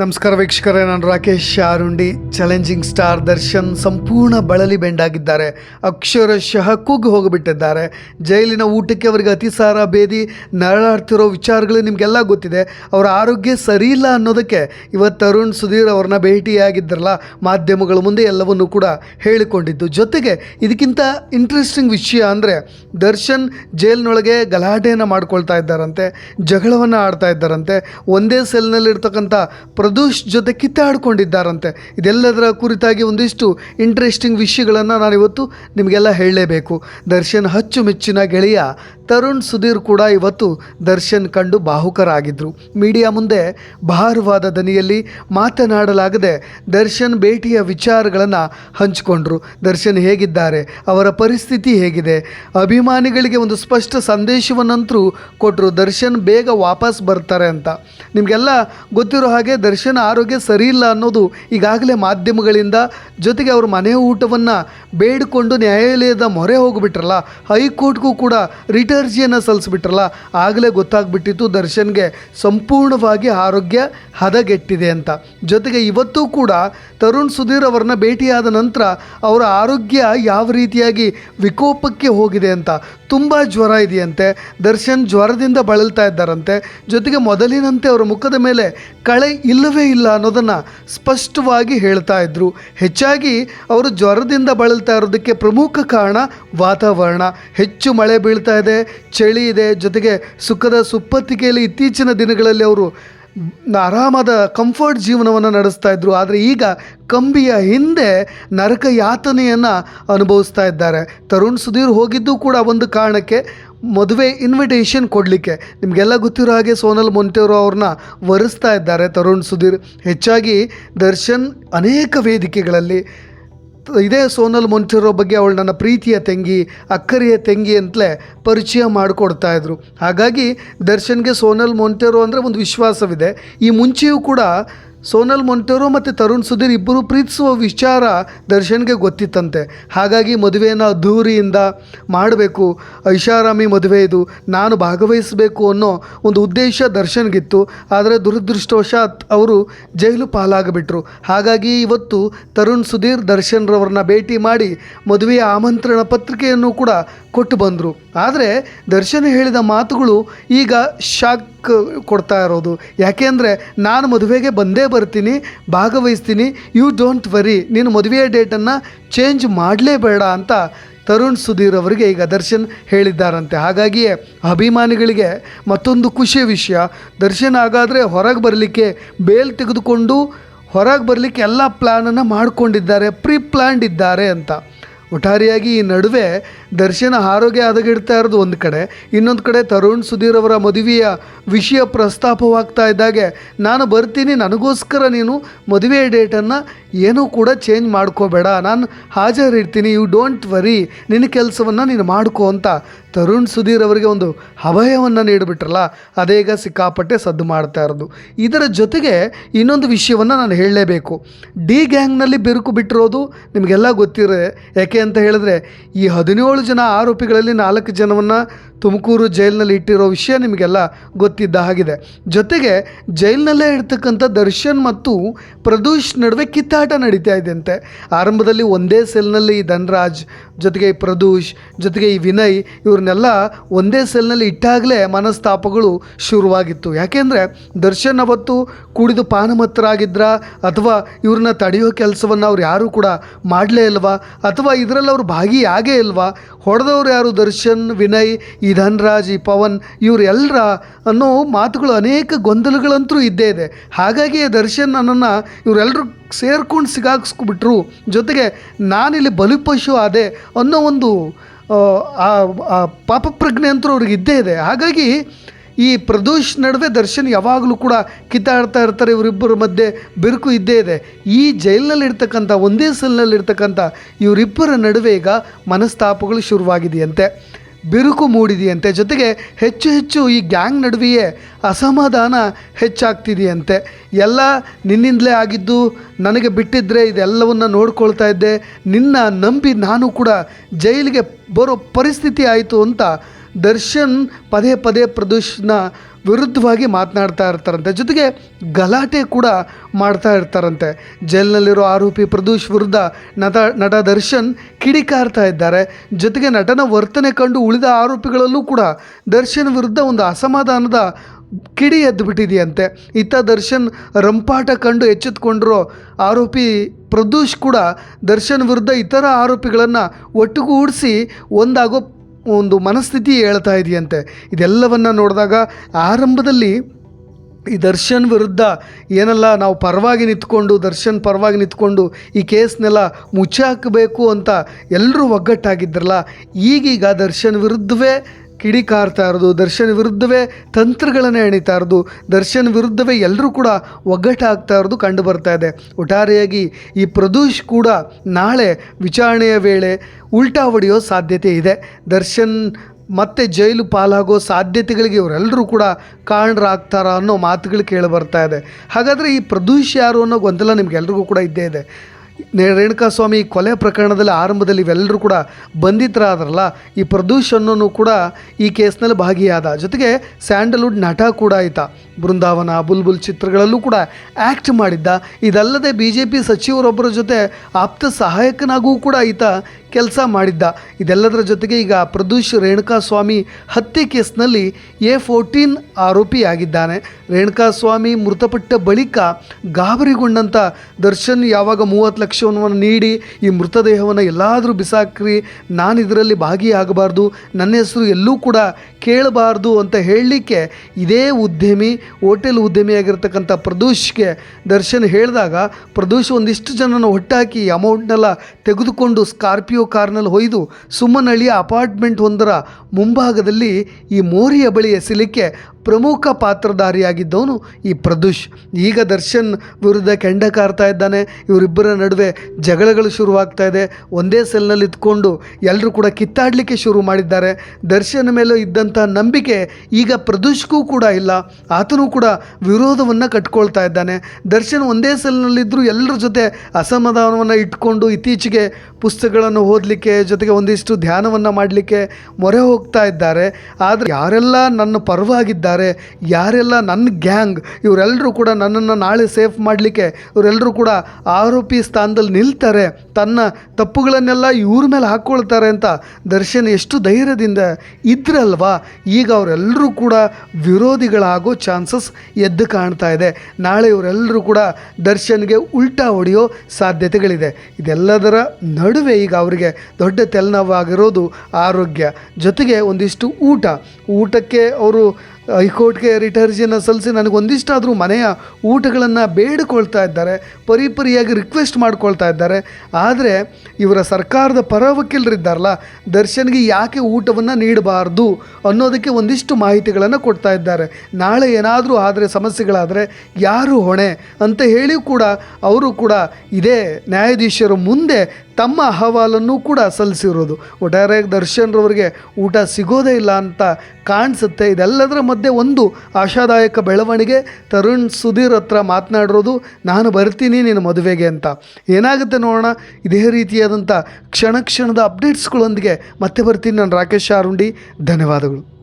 ನಮಸ್ಕಾರ ವೀಕ್ಷಕರೇ, ನಾನು ರಾಕೇಶ್ ಶಾರುಂಡಿ ಚಾಲೆಂಜಿಂಗ್ ಸ್ಟಾರ್ ದರ್ಶನ್ ಸಂಪೂರ್ಣ ಬಳಲಿ ಬೆಂಡಾಗಿದ್ದಾರೆ. ಅಕ್ಷರಶಃ ಕೂಗು ಹೋಗಿಬಿಟ್ಟಿದ್ದಾರೆ. ಜೈಲಿನ ಊಟಕ್ಕೆ ಅವರಿಗೆ ಅತಿಸಾರ ಬೇದಿ ನರಳಾಡ್ತಿರೋ ವಿಚಾರಗಳು ನಿಮಗೆಲ್ಲ ಗೊತ್ತಿದೆ. ಅವರ ಆರೋಗ್ಯ ಸರಿ ಇಲ್ಲ ಅನ್ನೋದಕ್ಕೆ ಇವತ್ತು ತರುಣ್ ಸುಧೀರ್ ಅವ್ರನ್ನ ಭೇಟಿಯಾಗಿದ್ದರಲ್ಲ. ಮಾಧ್ಯಮಗಳ ಮುಂದೆ ಎಲ್ಲವನ್ನೂ ಕೂಡ ಹೇಳಿಕೊಂಡಿದ್ದು. ಜೊತೆಗೆ ಇದಕ್ಕಿಂತ ಇಂಟ್ರೆಸ್ಟಿಂಗ್ ವಿಷಯ ಅಂದರೆ, ದರ್ಶನ್ ಜೈಲಿನೊಳಗೆ ಗಲಾಟೆಯನ್ನು ಮಾಡ್ಕೊಳ್ತಾ ಇದ್ದಾರಂತೆ, ಜಗಳವನ್ನು ಆಡ್ತಾ ಇದ್ದಾರಂತೆ. ಒಂದೇ ಸೆಲ್ನಲ್ಲಿರ್ತಕ್ಕಂಥ ಪ್ರದೂಷ್ ಜೊತೆ ಕಿತ್ತಾಡ್ಕೊಂಡಿದ್ದಾರಂತೆ. ಇದೆಲ್ಲದರ ಕುರಿತಾಗಿ ಒಂದಿಷ್ಟು ಇಂಟ್ರೆಸ್ಟಿಂಗ್ ವಿಷಯಗಳನ್ನು ನಾನಿವತ್ತು ನಿಮಗೆಲ್ಲ ಹೇಳಲೇಬೇಕು. ದರ್ಶನ್ ಅಚ್ಚುಮೆಚ್ಚಿನ ಗೆಳೆಯ ತರುಣ್ ಸುಧೀರ್ ಕೂಡ ಇವತ್ತು ದರ್ಶನ್ ಕಂಡು ಬಾಹುಕರಾಗಿದ್ದರು ಮೀಡಿಯಾ ಮುಂದೆ ಭಾರವಾದ ದನಿಯಲ್ಲಿ ಮಾತನಾಡಲಾಗದೆ ದರ್ಶನ್ ಭೇಟಿಯ ವಿಚಾರಗಳನ್ನು ಹಂಚಿಕೊಂಡ್ರು. ದರ್ಶನ್ ಹೇಗಿದ್ದಾರೆ, ಅವರ ಪರಿಸ್ಥಿತಿ ಹೇಗಿದೆ, ಅಭಿಮಾನಿಗಳಿಗೆ ಒಂದು ಸ್ಪಷ್ಟ ಸಂದೇಶವನ್ನಂತರೂ ಕೊಟ್ಟರು ದರ್ಶನ್ ಬೇಗ ವಾಪಸ್ ಬರ್ತಾರೆ ಅಂತ. ನಿಮಗೆಲ್ಲ ಗೊತ್ತಿರೋ ಹಾಗೆ ದರ್ಶನ್ ಆರೋಗ್ಯ ಸರಿ ಇಲ್ಲ ಅನ್ನೋದು ಈಗಾಗಲೇ ಮಾಧ್ಯಮಗಳಿಂದ ಜೊತೆಗೆ ಅವ್ರ ಮನೆ ಊಟವನ್ನು ಬೇಡಿಕೊಂಡು ನ್ಯಾಯಾಲಯದ ಮೊರೆ ಹೋಗಿಬಿಟ್ರಲ್ಲ, ಹೈಕೋರ್ಟ್ಗೂ ಕೂಡ ರಿಟರ್ಜಿಯನ್ನು ಸಲ್ಲಿಸ್ಬಿಟ್ರಲ್ಲ, ಆಗಲೇ ಗೊತ್ತಾಗ್ಬಿಟ್ಟಿತ್ತು ದರ್ಶನ್ಗೆ ಸಂಪೂರ್ಣವಾಗಿ ಆರೋಗ್ಯ ಹದಗೆಟ್ಟಿದೆ ಅಂತ. ಜೊತೆಗೆ ಇವತ್ತು ಕೂಡ ತರುಣ್ ಸುಧೀರ್ ಅವರನ್ನ ಭೇಟಿಯಾದ ನಂತರ ಅವರ ಆರೋಗ್ಯ ಯಾವ ರೀತಿಯಾಗಿ ವಿಕೋಪಕ್ಕೆ ಹೋಗಿದೆ ಅಂತ ತುಂಬ ಜ್ವರ ಇದೆಯಂತೆ. ದರ್ಶನ್ ಜ್ವರದಿಂದ ಬಳಲ್ತಾ ಇದ್ದಾರಂತೆ. ಜೊತೆಗೆ ಮೊದಲಿನಂತೆ ಅವರ ಮುಖದ ಮೇಲೆ ಕಳೆ ಇಲ್ಲವೇ ಇಲ್ಲ ಅನ್ನೋದನ್ನು ಸ್ಪಷ್ಟವಾಗಿ ಹೇಳ್ತಾ ಇದ್ರು. ಹೆಚ್ಚಾಗಿ ಅವರು ಜ್ವರದಿಂದ ಬಳಲ್ತಾ ಇರೋದಕ್ಕೆ ಪ್ರಮುಖ ಕಾರಣ ವಾತಾವರಣ. ಹೆಚ್ಚು ಮಳೆ ಬೀಳ್ತಾ ಇದೆ, ಚಳಿ ಇದೆ, ಜೊತೆಗೆ ಸುಖದ ಸುಪ್ಪತ್ತಿಗೆಯಲ್ಲಿ ಇತ್ತೀಚಿನ ದಿನಗಳಲ್ಲಿ ಅವರು ಆರಾಮಾದ ಕಂಫರ್ಟ್ ಜೀವನವನ್ನು ನಡೆಸ್ತಾ ಇದ್ದರು ಆದರೆ ಈಗ ಕಂಬಿಯ ಹಿಂದೆ ನರಕ ಯಾತನೆಯನ್ನು ಅನುಭವಿಸ್ತಾ ಇದ್ದಾರೆ. ತರುಣ್ ಸುಧೀರ್ ಹೋಗಿದ್ದು ಕೂಡ ಒಂದು ಕಾರಣಕ್ಕೆ ಮದುವೆ ಇನ್ವಿಟೇಷನ್ ಕೊಡಲಿಕ್ಕೆ. ನಿಮಗೆಲ್ಲ ಗೊತ್ತಿರೋ ಹಾಗೆ ಸೋನಲ್ ಮೊಂಟೇರೋ ಅವ್ರನ್ನ ವರಿಸ್ತಾ ಇದ್ದಾರೆ ತರುಣ್ ಸುಧೀರ್. ಹೆಚ್ಚಾಗಿ ದರ್ಶನ್ ಅನೇಕ ವೇದಿಕೆಗಳಲ್ಲಿ ಇದೇ ಸೋನಲ್ ಮೊಂಟೆರೋ ಬಗ್ಗೆ ಅವಳು ನನ್ನ ಪ್ರೀತಿಯ ತಂಗಿ, ಅಕ್ಕರಿಯ ತಂಗಿ ಅಂತಲೇ ಪರಿಚಯ ಮಾಡಿಕೊಡ್ತಾ ಇದ್ರು. ಹಾಗಾಗಿ ದರ್ಶನ್ಗೆ ಸೋನಲ್ ಮೊಂಟೆರೋ ಅಂದರೆ ಒಂದು ವಿಶ್ವಾಸವಿದೆ. ಈ ಮುಂಚೆಯೂ ಕೂಡ ಸೋನಲ್ ಮೊಂಟೆರೋ ಮತ್ತು ತರುಣ್ ಸುಧೀರ್ ಇಬ್ಬರು ಪ್ರೀತಿಸುವ ವಿಚಾರ ದರ್ಶನ್ಗೆ ಗೊತ್ತಿತ್ತಂತೆ. ಹಾಗಾಗಿ ಮದುವೆಯನ್ನು ಅದ್ಧೂರಿಯಿಂದ ಮಾಡಬೇಕು. ಐಷಾರಾಮಿ ಮದುವೆ ಇದು. ನಾನು ಭಾಗವಹಿಸಬೇಕು ಅನ್ನೋ ಒಂದು ಉದ್ದೇಶ ದರ್ಶನ್ಗಿತ್ತು. ಆದರೆ ದುರದೃಷ್ಟವಶಾತ್ ಅವರು ಜೈಲು ಪಾಲಾಗಿಬಿಟ್ರು. ಹಾಗಾಗಿ ಇವತ್ತು ತರುಣ್ ಸುಧೀರ್ ದರ್ಶನ್ರವ್ರನ್ನ ಭೇಟಿ ಮಾಡಿ ಮದುವೆಯ ಆಮಂತ್ರಣ ಪತ್ರಿಕೆಯನ್ನು ಕೂಡ ಕೊಟ್ಟು ಬಂದರು. ಆದರೆ ದರ್ಶನ್ ಹೇಳಿದ ಮಾತುಗಳು ಈಗ ಶಾಕ್ ಕೊಡ್ತಾ ಇರೋದು. ಯಾಕೆಂದರೆ ನಾನು ಮದುವೆಗೆ ಬಂದೇ ಬರ್ತೀನಿ, ಭಾಗವಹಿಸ್ತೀನಿ. ಯು ಡೋಂಟ್ ವರಿ ನೀನು ಮದುವೆಯ ಡೇಟನ್ನು ಚೇಂಜ್ ಮಾಡಲೇಬೇಡ ಅಂತ ತರುಣ್ ಸುಧೀರ್ ಅವರಿಗೆ ಈಗ ದರ್ಶನ್ ಹೇಳಿದ್ದಾರಂತೆ. ಹಾಗಾಗಿಯೇ ಅಭಿಮಾನಿಗಳಿಗೆ ಮತ್ತೊಂದು ಖುಷಿಯ ವಿಷಯ. ದರ್ಶನ್ ಹಾಗಾದರೆ ಹೊರಗೆ ಬರಲಿಕ್ಕೆ ಬೇಲ್ ತೆಗೆದುಕೊಂಡು ಹೊರಗೆ ಬರಲಿಕ್ಕೆ ಎಲ್ಲ ಪ್ಲ್ಯಾನನ್ನು ಮಾಡಿಕೊಂಡಿದ್ದಾರೆ ಪ್ರೀ ಪ್ಲ್ಯಾಂಡ್ ಇದ್ದಾರೆ ಅಂತ. ಒಟ್ಟಾರೆಯಾಗಿ ಈ ನಡುವೆ ದರ್ಶನ ಆರೋಗ್ಯ ಹದಗೆಡ್ತಾ ಇರೋದು ಒಂದು ಕಡೆ. ಇನ್ನೊಂದು ಕಡೆ ತರುಣ್ ಸುಧೀರ್ ಅವರ ಮದುವೆಯ ವಿಷಯ ಪ್ರಸ್ತಾಪವಾಗ್ತಾ ಇದ್ದಾಗೆ, ನಾನು ಬರ್ತೀನಿ, ನನಗೋಸ್ಕರ ನೀನು ಮದುವೆಯ ಡೇಟನ್ನು ಏನೂ ಕೂಡ ಚೇಂಜ್ ಮಾಡ್ಕೋಬೇಡ. ನಾನು ಹಾಜರಿರ್ತೀನಿ ಯು ಡೋಂಟ್ ವರಿ ನಿನ್ನ ಕೆಲಸವನ್ನು ನೀನು ಮಾಡ್ಕೋ ಅಂತ ತರುಣ್ ಸುಧೀರ್ ಅವರಿಗೆ ಒಂದು ಅಭಯವನ್ನು ನೀಡಿಬಿಟ್ರಲ್ಲ, ಅದೇಗ ಸಿಕ್ಕಾಪಟ್ಟೆ ಸದ್ದು ಮಾಡ್ತಾ ಇರೋದು. ಇದರ ಜೊತೆಗೆ ಇನ್ನೊಂದು ವಿಷಯವನ್ನು ನಾನು ಹೇಳಲೇಬೇಕು. ಡಿ ಗ್ಯಾಂಗ್ನಲ್ಲಿ ಬಿರುಕು ಬಿಟ್ಟಿರೋದು ನಿಮಗೆಲ್ಲ ಗೊತ್ತಿರೋ ಯಾಕೆ ಅಂತ ಹೇಳಿದ್ರೆ, ಈ ಹದಿನೇಳು ಜನ ಆರೋಪಿಗಳಲ್ಲಿ ನಾಲ್ಕು ಜನವನ್ನು ತುಮಕೂರು ಜೈಲಿನಲ್ಲಿ ಇಟ್ಟಿರೋ ವಿಷಯ ನಿಮಗೆಲ್ಲ ಗೊತ್ತಿದ್ದ ಹಾಗಿದೆ. ಜೊತೆಗೆ ಜೈಲಿನಲ್ಲೇ ಇರ್ತಕ್ಕಂಥ ದರ್ಶನ್ ಮತ್ತು ಪ್ರದೂಷ್ ನಡುವೆ ಕಿತ್ತಾಟ ನಡೀತಾ ಇದೆಯಂತೆ ಆರಂಭದಲ್ಲಿ ಒಂದೇ ಸೆಲ್ನಲ್ಲಿ ಈ ಧನ್ರಾಜ್, ಜೊತೆಗೆ ಈ ಪ್ರದೂಷ್, ಜೊತೆಗೆ ಈ ವಿನಯ್ ಇವ್ರನ್ನೆಲ್ಲ ಒಂದೇ ಸೆಲ್ನಲ್ಲಿ ಇಟ್ಟಾಗಲೇ ಮನಸ್ತಾಪಗಳು ಶುರುವಾಗಿತ್ತು. ಯಾಕೆಂದರೆ ದರ್ಶನ್ ಅವತ್ತು ಕುಡಿದು ಪಾನಮತ್ತರಾಗಿದ್ರ ಅಥವಾ ಇವ್ರನ್ನ ತಡೆಯೋ ಕೆಲಸವನ್ನು ಅವ್ರು ಯಾರೂ ಕೂಡ ಮಾಡಲೇ ಇಲ್ವಾ? ಅಥವಾ ಇದರಲ್ಲಿ ಅವ್ರು ಭಾಗಿಯಾಗೇ ಇಲ್ವಾ? ಹೊಡೆದವ್ರು ಯಾರು? ದರ್ಶನ್, ವಿನಯ್, ಈ ಧನ್ರಾಜ್, ಈ ಪವನ್ ಇವರೆಲ್ಲರ ಅನ್ನೋ ಮಾತುಗಳು ಅನೇಕ ಗೊಂದಲಗಳಂತೂ ಇದ್ದೇ ಇದೆ. ಹಾಗಾಗಿ ದರ್ಶನ್ ನನ್ನನ್ನು ಇವರೆಲ್ಲರೂ ಸೇರ್ಕೊಂಡು ಸಿಗಾಕ್ಸ್ಕೊಬಿಟ್ರು ಜೊತೆಗೆ ನಾನಿಲ್ಲಿ ಬಲಿಪಶು ಆದೆ ಅನ್ನೋ ಒಂದು ಆ ಆ ಪಾಪ ಪ್ರಜ್ಞೆ ಅಂತೂ ಅವ್ರಿಗೆ ಇದ್ದೇ ಇದೆ. ಹಾಗಾಗಿ ಈ ಪ್ರದೋಷ್ ನಡುವೆ ದರ್ಶನ್ ಯಾವಾಗಲೂ ಕೂಡ ಕಿತ್ತಾಡ್ತಾ ಇರ್ತಾರೆ, ಇವರಿಬ್ಬರ ಮಧ್ಯೆ ಬಿರುಕು ಇದ್ದೇ ಇದೆ. ಈ ಜೈಲಿನಲ್ಲಿರ್ತಕ್ಕಂಥ, ಒಂದೇ ಸೆಲ್ನಲ್ಲಿರ್ತಕ್ಕಂಥ ಇವರಿಬ್ಬರ ನಡುವೆ ಈಗ ಮನಸ್ತಾಪಗಳು ಶುರುವಾಗಿದೆಯಂತೆ. ಬಿರುಕು ಮೂಡಿದೆಯಂತೆ. ಜೊತೆಗೆ ಹೆಚ್ಚು ಹೆಚ್ಚು ಈ ಗ್ಯಾಂಗ್ ನಡುವೆಯೇ ಅಸಮಾಧಾನ ಹೆಚ್ಚಾಗ್ತಿದೆಯಂತೆ. ಎಲ್ಲ ನಿನ್ನಿಂದಲೇ ಆಗಿದ್ದು, ನನಗೆ ಬಿಟ್ಟಿದ್ದರೆ ಇದೆಲ್ಲವನ್ನು ನೋಡ್ಕೊಳ್ತಾ ಇದ್ದೆ. ನಿನ್ನ ನಂಬಿ ನಾನು ಕೂಡ ಜೈಲಿಗೆ ಬರೋ ಪರಿಸ್ಥಿತಿ ಆಯಿತು ಅಂತ ದರ್ಶನ್ ಪದೇ ಪದೇ ಪ್ರದೂಷಣ ವಿರುದ್ಧವಾಗಿ ಮಾತನಾಡ್ತಾ ಇರ್ತಾರಂತೆ. ಜೊತೆಗೆ ಗಲಾಟೆ ಕೂಡ ಮಾಡ್ತಾ ಇರ್ತಾರಂತೆ. ಜೈಲ್ನಲ್ಲಿರೋ ಆರೋಪಿ ಪ್ರದೂಷ್ ವಿರುದ್ಧ ನಟ ನಟ ದರ್ಶನ್ ಕಿಡಿಕಾರ್ತಾ ಇದ್ದಾರೆ. ಜೊತೆಗೆ ನಟನ ವರ್ತನೆ ಕಂಡು ಉಳಿದ ಆರೋಪಿಗಳಲ್ಲೂ ಕೂಡ ದರ್ಶನ್ ವಿರುದ್ಧ ಒಂದು ಅಸಮಾಧಾನದ ಕಿಡಿ ಎದ್ದುಬಿಟ್ಟಿದೆಯಂತೆ ಇತ್ತ ದರ್ಶನ್ ರಂಪಾಟ ಕಂಡು ಎಚ್ಚೆತ್ಕೊಂಡಿರೋ ಆರೋಪಿ ಪ್ರದೂಷ್ ಕೂಡ ದರ್ಶನ್ ವಿರುದ್ಧ ಇತರ ಆರೋಪಿಗಳನ್ನು ಒಟ್ಟುಗೂಡಿಸಿ ಒಂದಾಗೋ ಒಂದು ಮನಸ್ಥಿತಿ ಹೇಳ್ತಾ ಇದೆಯಂತೆ. ಇದೆಲ್ಲವನ್ನು ನೋಡಿದಾಗ ಆರಂಭದಲ್ಲಿ ಈ ದರ್ಶನ್ ವಿರುದ್ಧ ಏನೆಲ್ಲ ನಾವು ಪರವಾಗಿ ನಿಂತ್ಕೊಂಡು, ದರ್ಶನ್ ಪರವಾಗಿ ನಿಂತ್ಕೊಂಡು ಈ ಕೇಸ್ನೆಲ್ಲ ಮುಚ್ಚಾಕಬೇಕು ಅಂತ ಎಲ್ಲರೂ ಒಗ್ಗಟ್ಟಾಗಿದ್ರಲ್ಲ, ಈಗೀಗ ದರ್ಶನ್ ವಿರುದ್ಧವೇ ಕಿಡಿಕಾರ್ತಾ ಇರೋದು, ದರ್ಶನ್ ವಿರುದ್ಧವೇ ತಂತ್ರಗಳನ್ನು ಎಣಿತಾ ಇರೋದು, ದರ್ಶನ್ ವಿರುದ್ಧವೇ ಎಲ್ಲರೂ ಕೂಡ ಒಗ್ಗಟ್ಟಾಗ್ತಾ ಇರೋದು ಕಂಡು ಬರ್ತಾ ಇದೆ. ಒಟ್ಟಾರೆಯಾಗಿ ಈ ಪ್ರದೂಷ್ ಕೂಡ ನಾಳೆ ವಿಚಾರಣೆಯ ವೇಳೆ ಉಲ್ಟಾ ಹೊಡೆಯೋ ಸಾಧ್ಯತೆ ಇದೆ. ದರ್ಶನ್ ಮತ್ತೆ ಜೈಲು ಪಾಲಾಗೋ ಸಾಧ್ಯತೆಗಳಿಗೆ ಇವರೆಲ್ಲರೂ ಕೂಡ ಕಾರಣರಾಗ್ತಾರ ಅನ್ನೋ ಮಾತುಗಳು ಕೇಳಿ ಬರ್ತಾ ಇದೆ. ಹಾಗಾದರೆ ಈ ಪ್ರದೂಷ್ ಯಾರು ಅನ್ನೋ ಗೊಂದಲ ನಿಮಗೆಲ್ರಿಗೂ ಕೂಡ ಇದ್ದೇ ಇದೆ. ರೇಣುಕಾಸ್ವಾಮಿ ಕೊಲೆ ಪ್ರಕರಣದಲ್ಲಿ ಆರಂಭದಲ್ಲಿ ಇವೆಲ್ಲರೂ ಕೂಡ ಬಂಧಿತರಾದ್ರಲ್ಲ, ಈ ಪ್ರದೂಷಣನು ಕೂಡ ಈ ಕೇಸ್ನಲ್ಲಿ ಭಾಗಿಯಾದ. ಜೊತೆಗೆ ಸ್ಯಾಂಡಲ್ವುಡ್ ನಟ ಕೂಡ ಆಯಿತ ಬೃಂದಾವನ, ಬುಲ್ಬುಲ್ ಚಿತ್ರಗಳಲ್ಲೂ ಕೂಡ ಆ್ಯಕ್ಟ್ ಮಾಡಿದ್ದ. ಇದಲ್ಲದೆ ಬಿ ಜೆ ಪಿ ಸಚಿವರೊಬ್ಬರ ಜೊತೆ ಆಪ್ತ ಸಹಾಯಕನಾಗೂ ಕೂಡ ಈತ ಕೆಲಸ ಮಾಡಿದ್ದ. ಇದೆಲ್ಲದರ ಜೊತೆಗೆ ಈಗ ಪ್ರದೂಷ್ ರೇಣುಕಾಸ್ವಾಮಿ ಹತ್ಯೆ ಕೇಸ್ನಲ್ಲಿ ಎ ಫೋರ್ಟೀನ್ ಆರೋಪಿಯಾಗಿದ್ದಾನೆ. ರೇಣುಕಾಸ್ವಾಮಿ ಮೃತಪಟ್ಟ ಬಳಿಕ ಗಾಬರಿಗೊಂಡಂಥ ದರ್ಶನ್ ಯಾವಾಗ ಮೂವತ್ತು ಲಕ್ಷವನ್ನು ನೀಡಿ ಈ ಮೃತದೇಹವನ್ನು ಎಲ್ಲಾದರೂ ಬಿಸಾಕ್ರಿ, ನಾನು ಇದರಲ್ಲಿ ಭಾಗಿಯಾಗಬಾರ್ದು, ನನ್ನ ಹೆಸರು ಎಲ್ಲೂ ಕೂಡ ಕೇಳಬಾರ್ದು ಅಂತ ಹೇಳಲಿಕ್ಕೆ ಇದೇ ಉದ್ಯಮಿ, ಹೋಟೆಲ್ ಉದ್ಯಮಿಯಾಗಿರ್ತಕ್ಕಂಥ ಪ್ರದೂಷ್ಗೆ ದರ್ಶನ್ ಹೇಳಿದಾಗ ಪ್ರದೂಷ್ ಒಂದಿಷ್ಟು ಜನನ ಒಟ್ಟಾಕಿ ಅಮೌಂಟ್ನೆಲ್ಲ ತೆಗೆದುಕೊಂಡು ಸ್ಕಾರ್ಪಿಯೋ ಕಾರ್ನಲ್ಲಿ ಹೊಯ್ದು ಸುಮ್ಮನಹಳ್ಳಿಯ ಅಪಾರ್ಟ್ಮೆಂಟ್ ಒಂದರ ಮುಂಭಾಗದಲ್ಲಿ ಈ ಮೋರಿಯ ಬಳಿ ಎಸಲಿಕ್ಕೆ ಪ್ರಮುಖ ಪಾತ್ರಧಾರಿಯಾಗಿದ್ದವನು ಈ ಪ್ರದುಷ್. ಈಗ ದರ್ಶನ್ ವಿರುದ್ಧ ಕೆಂಡ ಕಾರ್ತಾ ಇದ್ದಾನೆ. ಇವರಿಬ್ಬರ ನಡುವೆ ಜಗಳಗಳು ಶುರುವಾಗ್ತಾ ಇದೆ. ಒಂದೇ ಸೆಲ್ನಲ್ಲಿ ಇದ್ಕೊಂಡು ಎಲ್ಲರೂ ಕೂಡ ಕಿತ್ತಾಡಲಿಕ್ಕೆ ಶುರು ಮಾಡಿದ್ದಾರೆ. ದರ್ಶನ್ ಮೇಲೆ ಇದ್ದಂಥ ನಂಬಿಕೆ ಈಗ ಪ್ರದುಷ್ಗೂ ಕೂಡ ಇಲ್ಲ. ಆತನೂ ಕೂಡ ವಿರೋಧವನ್ನು ಕಟ್ಕೊಳ್ತಾ ಇದ್ದಾನೆ. ದರ್ಶನ್ ಒಂದೇ ಸೆಲ್ನಲ್ಲಿದ್ದರೂ ಎಲ್ಲರ ಜೊತೆ ಅಸಮಾಧಾನವನ್ನು ಇಟ್ಕೊಂಡು ಇತ್ತೀಚೆಗೆ ಪುಸ್ತಕಗಳನ್ನು ಓದಲಿಕ್ಕೆ ಜೊತೆಗೆ ಒಂದಿಷ್ಟು ಧ್ಯಾನವನ್ನು ಮಾಡಲಿಕ್ಕೆ ಮೊರೆ ಹೋಗ್ತಾ ಇದ್ದಾರೆ. ಆದರೆ ಯಾರೆಲ್ಲ ನನ್ನ ಪರವಾಗಿದ್ದಾರೆ, ಯಾರೆಲ್ಲ ನನ್ನ ಗ್ಯಾಂಗ್ ಇವರೆಲ್ಲರೂ ಕೂಡ ನನ್ನನ್ನು ನಾಳೆ ಸೇಫ್ ಮಾಡಲಿಕ್ಕೆ ಇವರೆಲ್ಲರೂ ಕೂಡ ಆರೋಪಿ ಸ್ಥಾನದಲ್ಲಿ ನಿಲ್ತಾರೆ, ತನ್ನ ತಪ್ಪುಗಳನ್ನೆಲ್ಲ ಇವ್ರ ಮೇಲೆ ಹಾಕ್ಕೊಳ್ತಾರೆ ಅಂತ ದರ್ಶನ್ ಎಷ್ಟು ಧೈರ್ಯದಿಂದ ಇದ್ರಲ್ವಾ? ಈಗ ಅವರೆಲ್ಲರೂ ಕೂಡ ವಿರೋಧಿಗಳಾಗೋ ಚಾನ್ಸಸ್ ಎದ್ದು ಕಾಣ್ತಾ ಇದೆ. ನಾಳೆ ಇವರೆಲ್ಲರೂ ಕೂಡ ದರ್ಶನ್ಗೆ ಉಲ್ಟಾ ಹೊಡೆಯೋ ಸಾಧ್ಯತೆಗಳಿದೆ. ಇದೆಲ್ಲದರ ನಡುವೆ ಈಗ ಅವರಿಗೆ ದೊಡ್ಡ ತಲೆನೋವಾಗಿರೋದು ಆರೋಗ್ಯ. ಜೊತೆಗೆ ಒಂದಿಷ್ಟು ಊಟ. ಊಟಕ್ಕೆ ಅವರು ಹೈಕೋರ್ಟ್ಗೆ ರಿಟರ್ಜಿಯನ್ನು ಸಲ್ಲಿಸಿ ನನಗೊಂದಿಷ್ಟಾದರೂ ಮನೆಯ ಊಟಗಳನ್ನು ಬೇಡಿಕೊಳ್ತಾ ಇದ್ದಾರೆ ಪರಿಪರಿಯಾಗಿ ರಿಕ್ವೆಸ್ಟ್ ಮಾಡ್ಕೊಳ್ತಾ ಇದ್ದಾರೆ. ಆದರೆ ಇವರ ಸರ್ಕಾರದ ಪರ ವಕೀಲರಿದ್ದಾರಲ್ಲ, ದರ್ಶನ್ಗೆ ಯಾಕೆ ಊಟವನ್ನು ನೀಡಬಾರ್ದು ಅನ್ನೋದಕ್ಕೆ ಒಂದಿಷ್ಟು ಮಾಹಿತಿಗಳನ್ನು ಕೊಡ್ತಾ ಇದ್ದಾರೆ. ನಾಳೆ ಏನಾದರೂ ಆದರೆ, ಸಮಸ್ಯೆಗಳಾದರೆ ಯಾರು ಹೊಣೆ ಅಂತ ಹೇಳಿ ಕೂಡ ಅವರು ಕೂಡ ಇದೇ ನ್ಯಾಯಾಧೀಶರ ಮುಂದೆ ತಮ್ಮ ಅಹವಾಲನ್ನು ಕೂಡ ಸಲ್ಲಿಸಿರೋದು. ಒಟ್ಟಾರೆ ದರ್ಶನ್ರವರಿಗೆ ಊಟ ಸಿಗೋದೇ ಇಲ್ಲ ಅಂತ ಕಾಣಿಸುತ್ತೆ. ಇದೆಲ್ಲದರ ಮಧ್ಯೆ ಒಂದು ಆಶಾದಾಯಕ ಬೆಳವಣಿಗೆ. ತರುಣ್ ಸುಧೀರ್ ಹತ್ರ ಮಾತನಾಡಿರೋದು, ನಾನು ಬರ್ತೀನಿ ನಿನ್ನ ಮದುವೆಗೆ ಅಂತ. ಏನಾಗುತ್ತೆ ನೋಡೋಣ. ಇದೇ ರೀತಿಯಾದಂಥ ಕ್ಷಣ ಕ್ಷಣದ ಅಪ್ಡೇಟ್ಸ್ಗಳೊಂದಿಗೆ ಮತ್ತೆ ಬರ್ತೀನಿ ನಾನು ರಾಕೇಶ್ ಆರುಂಡಿ. ಧನ್ಯವಾದಗಳು.